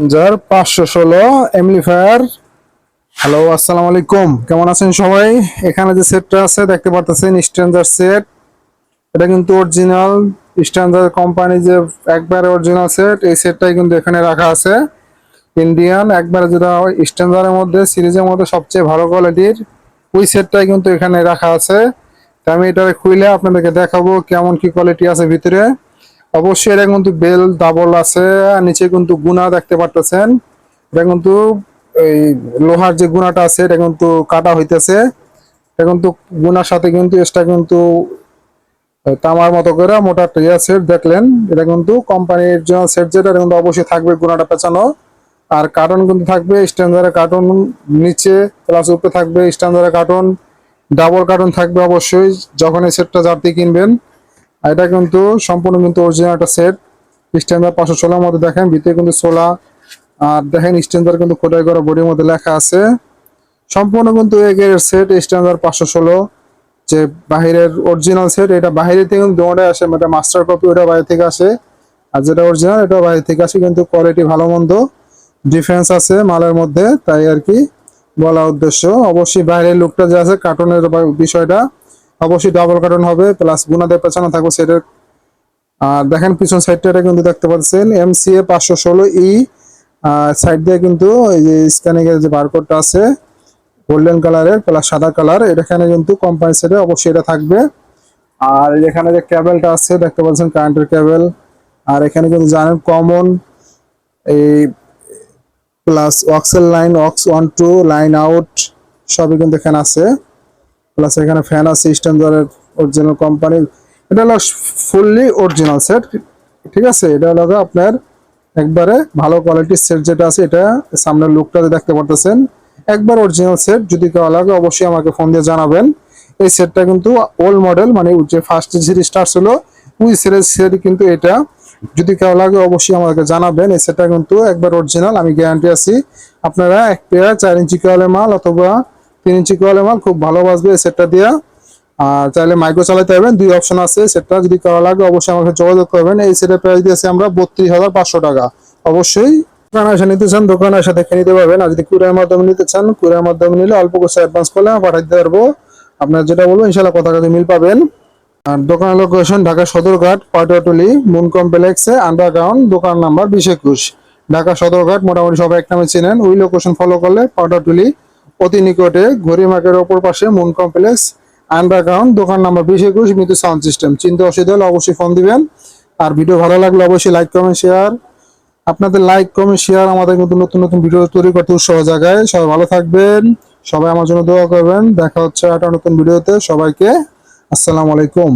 যার পাঁচশো ষোলো এমলিফায়ার হ্যালো আসসালামু আলাইকুম। কেমন আছেন সবাই? এখানে যে সেটটা আছে, দেখতে পারতেছেন স্ট্যান্ডার্ড সেট এটা কিন্তু অরিজিনাল স্ট্যান্ডার্ড কোম্পানি যে একবারে অরিজিনাল সেট এই সেটটাই কিন্তু এখানে রাখা আছে। ইন্ডিয়ান একবারে যেটা স্ট্যান্ডার্ডের মধ্যে, সিরিজের মধ্যে সবচেয়ে ভালো কোয়ালিটির ওই সেটটাই কিন্তু এখানে রাখা আছে। আমি এটা খুলে আপনাদেরকে দেখাবো কেমন কি কোয়ালিটি আছে ভিতরে। অবশ্যই এটা কিন্তু বেল ডাবল আছে, আর নিচে কিন্তু গুণা দেখতে পারতেছেন। এটা কিন্তু এই লোহার যে গুণাটা আছে, এটা কিন্তু কাটা হইতেছে। এটা কিন্তু গুণার সাথে কিন্তু এক্সট্রা কিন্তু তামার মতো করে মোটা টিয়া সেট দেখলেন। এটা কিন্তু কোম্পানির জন্য সেট যেটা, এটা কিন্তু অবশ্যই থাকবে গুণাটা পেঁচানো আর কার্টন কিন্তু থাকবে স্ট্যান্ডার্ডের কার্টন নিচে প্লাস উপরে থাকবে স্ট্যান্ডার্ডের কার্টন ডাবল কার্টন থাকবে অবশ্যই যখন এই সেটটা যাত্রী কিনবেন। এটা কিন্তু সম্পূর্ণ কিন্তু অরিজিনাল একটা সেট স্ট্যান্ডার্ড পাঁচশো ষোলোর মধ্যে দেখেন, ভিতরে কিন্তু সোলা আর দেখেন স্ট্যান্ডার্ড কিন্তু খোদাই করা বডির মধ্যে লেখা আছে। সম্পূর্ণ কিন্তু এগের সেট স্ট্যান্ডার্ড পাঁচশো ষোলো। যে বাহিরের অরিজিনাল সেট এটা বাইরে থেকে কিন্তু দোকানে আসে এটা মাস্টার কপি ওটা বাইরে থেকে আসে। আর যেটা অরিজিনাল এটা বাইরে থেকে আসে, কিন্তু কোয়ালিটি ভালো মন্দ। ডিফারেন্স আছে মালের মধ্যে, তাই আর কি বলা উদ্দেশ্য। অবশ্যই বাইরের লুকটা যে আছে কার্টুনের বিষয়টা। অবশ্যই ডাবল কার্টন হবে প্লাস গুণাদের পেছনে থাকবে সেটের আর দেখেন পিছন সাইডটা এটা কিন্তু দেখতে পাচ্ছেন এম সি এ পাঁচশো ষোলো ই সাইড দিয়ে কিন্তু এই যে স্ক্যানিং এর যে বারকোডটা আছে গোল্ডেন কালারের প্লাস সাদা কালার এখানে কিন্তু কোম্পানি সেটে অবশ্যই এটা থাকবে। আর এখানে যে ক্যাবেলটা আছে, দেখতে পাচ্ছেন কারেন্টের ক্যাবেল আর এখানে কিন্তু জানেন কমন এই প্লাস অক্সেল লাইন অক্স ওয়ান টু লাইন আউট সবই কিন্তু এখানে আছে। প্লাস এখানে ফ্যান আছে স্ট্যান্ডার্ডের অরিজিনাল কোম্পানির এটা হলো ফুললি অরিজিনাল সেট ঠিক আছে? এটা হলো আপনার একবারে ভালো কোয়ালিটির সেট যেটা আছে, এটা সামনের লুকটা দেখতে পারতেছেন, একবার অরিজিনাল সেট যদি কেউ লাগে, অবশ্যই আমাকে ফোন দিয়ে জানাবেন। এই সেটটা কিন্তু ওল্ড মডেল মানে যে ফার্স্ট সিরিজ স্টার ছিল, ওই সিরিজ সেট কিন্তু এটা। যদি কেউ লাগে, অবশ্যই আমাকে জানাবেন। এই সেটটা কিন্তু একবার অরিজিনাল আমি গ্যারান্টি আছি। আপনারা এক পেয়ার চার ইঞ্চি কোয়ালের মাল অথবা তিন ইঞ্চি কোয়ালের মাল, খুব ভালো এই সেটটা দিয়া। আর চাইলে মাইক্রো চালাতে পারবেন, দুই অপশন আছে সেটটা যদি করা লাগে, অবশ্যই আমাকে যোগাযোগ করবেন। এই সেটের প্রাইস দিয়েছি আমরা বত্রিশ হাজার পাঁচশো টাকা। অবশ্যই দোকানে এসে নিতে চান দোকানে এসে দেখে নিতে পারবেন। আর যদি কুরিয়ার মাধ্যমে নিতে চান, কুরিয়ার মাধ্যমে নিলে অল্প কিছু অ্যাডভান্স করলে আমি পাঠাতে পারব। আপনার যেটা বলব ইনশাল্লাহ কথা কথা মিল পাবেন। আর দোকানের লোকেশন ঢাকা সদরঘাট পাটুয়াটুলি মুন কমপ্লেক্সে আন্ডারগ্রাউন্ড দোকান নাম্বার বিশ একুশ। ঢাকা সদরঘাট, মোটামুটি সবাই এক নামে চেনেন। ওই লোকেশন ফলো করলে পাটুয়াটুলি অতি নিকটে ঘড়ি মার্কেটের ওপর পাশে মুন কমপ্লেক্স আন্ডারগ্রাউন্ড দোকান নাম্বার বিশ একুশ, মিতু সাউন্ড সিস্টেম চিন্তা অসুবিধা হলে অবশ্যই ফোন দিবেন। আর ভিডিও ভালো লাগলে অবশ্যই লাইক কমেন্ট শেয়ার আপনাদের লাইক কমেন্ট শেয়ার আমাদের কিন্তু নতুন নতুন ভিডিও তৈরি করতে উৎসাহ জায়গায় সবাই ভালো থাকবেন। সবাই আমার জন্য দোয়া করবেন। দেখা হচ্ছে একটা নতুন ভিডিওতে সবাইকে আসসালামু আলাইকুম।